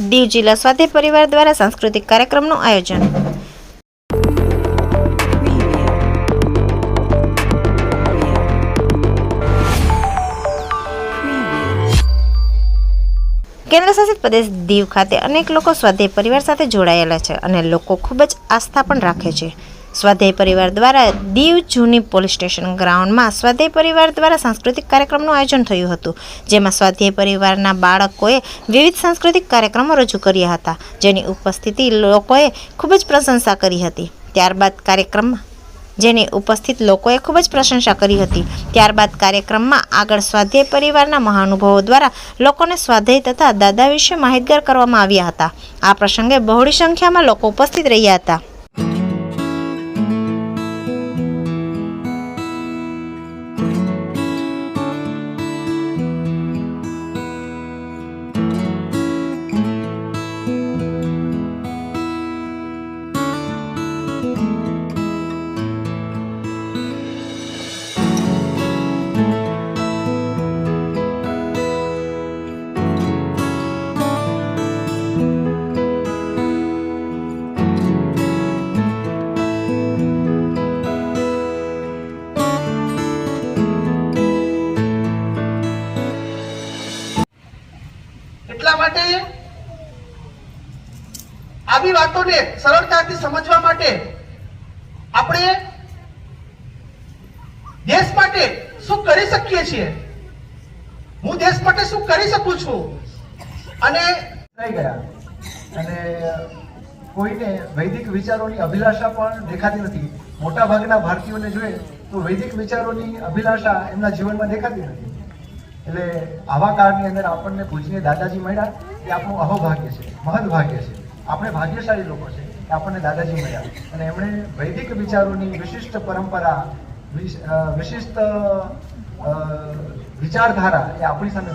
દીવ જિલ્લા સ્વાધ્યાય પરિવાર દ્વારા સાંસ્કૃતિક કાર્યક્રમનું આયોજન. કેન્દ્રશાસિત પ્રદેશ દીવ ખાતે અનેક લોકો સ્વાધ્યાય પરિવાર સાથે જોડાયેલા છે અને લોકો ખૂબ જ આસ્થા પણ રાખે છે. સ્વાધ્યાય પરિવાર દ્વારા દીવ જૂની પોલીસ સ્ટેશન ગ્રાઉન્ડમાં સ્વાધ્યાય પરિવાર દ્વારા સાંસ્કૃતિક કાર્યક્રમનું આયોજન થયું હતું, જેમાં સ્વાધ્યાય પરિવારના બાળકોએ વિવિધ સાંસ્કૃતિક કાર્યક્રમો રજૂ કર્યા હતા, જેની ઉપસ્થિતિ લોકોએ ખૂબ જ પ્રશંસા કરી હતી. ત્યારબાદ કાર્યક્રમમાં જેની ઉપસ્થિત લોકોએ ખૂબ જ પ્રશંસા કરી હતી. ત્યારબાદ કાર્યક્રમમાં આગળ સ્વાધ્યાય પરિવારના મહાનુભાવો દ્વારા લોકોને સ્વાધ્યાય તથા દાદા વિશે માહિતગાર કરવામાં આવ્યા હતા. આ પ્રસંગે બહોળી સંખ્યામાં લોકો ઉપસ્થિત રહ્યા હતા. માટે? આવી વાતોને સરળતાથી સમજવા માટે આપણે દેશ માટે શું કરી શકીએ છીએ? હું દેશ માટે શું કરી શકું છું? અને થઈ ગયા. અને કોઈને વૈદિક વિચારોની અભિલાષા પણ દેખાતી નથી. મોટા ભાગના ભારતીયોને જોઈએ તો વૈદિક વિચારોની અભિલાષા એમના જીવનમાં દેખાતી નથી. એટલે આવા કાળની અંદર આપણને પૂજનીય દાદાજી મળ્યા એ આપણું અહોભાગ્ય છે, મહદ ભાગ્ય છે. આપણે ભાગ્યશાળી લોકો છે કે આપણને દાદાજી મળ્યા. અને એમણે વૈદિક વિચારોની વિશિષ્ટ પરંપરા, વિશ- વિશિષ્ટ વિચારધારા એ આપણી સામે